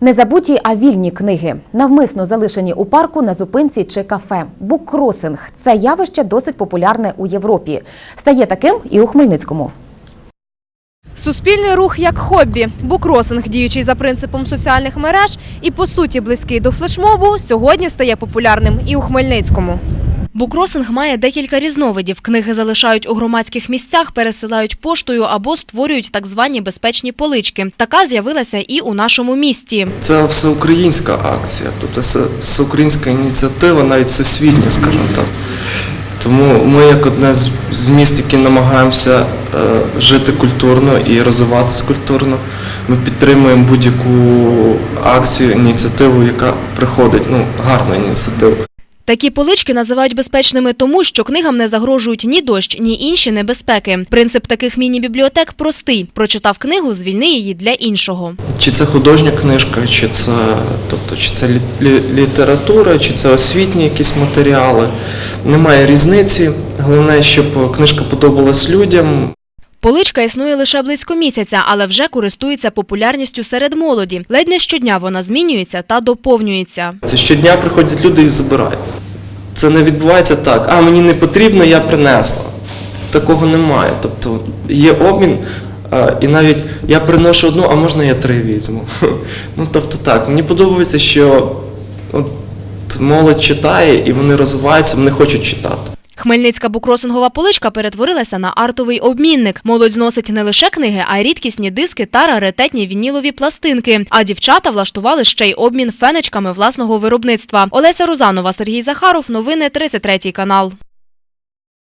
Незабуті, а вільні книги навмисно залишені у парку на зупинці чи кафе. Буккросинг – це явище досить популярне у Європі. Стає таким і у Хмельницькому. Суспільний рух як хобі. Букросинг, діючий за принципом соціальних мереж і по суті близький до флешмобу, сьогодні стає популярним і у Хмельницькому. Букросинг має декілька різновидів. Книги залишають у громадських місцях, пересилають поштою або створюють так звані безпечні полички. Така з'явилася і у нашому місті. Це всеукраїнська акція, тобто це всеукраїнська ініціатива, навіть всесвітня, скажімо так. Тому ми, як одне з- міст, які намагаємося е, жити культурно і розвиватися культурно, ми підтримуємо будь-яку акцію, ініціативу, яка приходить. Ну, гарна ініціатива. Такі полички називають безпечними тому, що книгам не загрожують ні дощ, ні інші небезпеки. Принцип таких міні-бібліотек простий. Прочитав книгу, звільни її для іншого. Чи це художня книжка, чи це, тобто, чи це лі- лі- література, чи це освітні якісь матеріали. Немає різниці. Головне, щоб книжка подобалась людям. Поличка існує лише близько місяця, але вже користується популярністю серед молоді. Ледь не щодня вона змінюється та доповнюється. Це щодня приходять люди і забирають. Це не відбувається так, а мені не потрібно, я принесла. Такого немає. Тобто є обмін, і навіть я приношу одну, а можна я три візьму. Ну тобто так, мені подобається, що от молодь читає і вони розвиваються, вони хочуть читати. Хмельницька букросингова поличка перетворилася на артовий обмінник. Молодь зносить не лише книги, а й рідкісні диски та раритетні вінілові пластинки. А дівчата влаштували ще й обмін фенечками власного виробництва. Олеся Рузанова, Сергій Захаров. Новини 33 канал.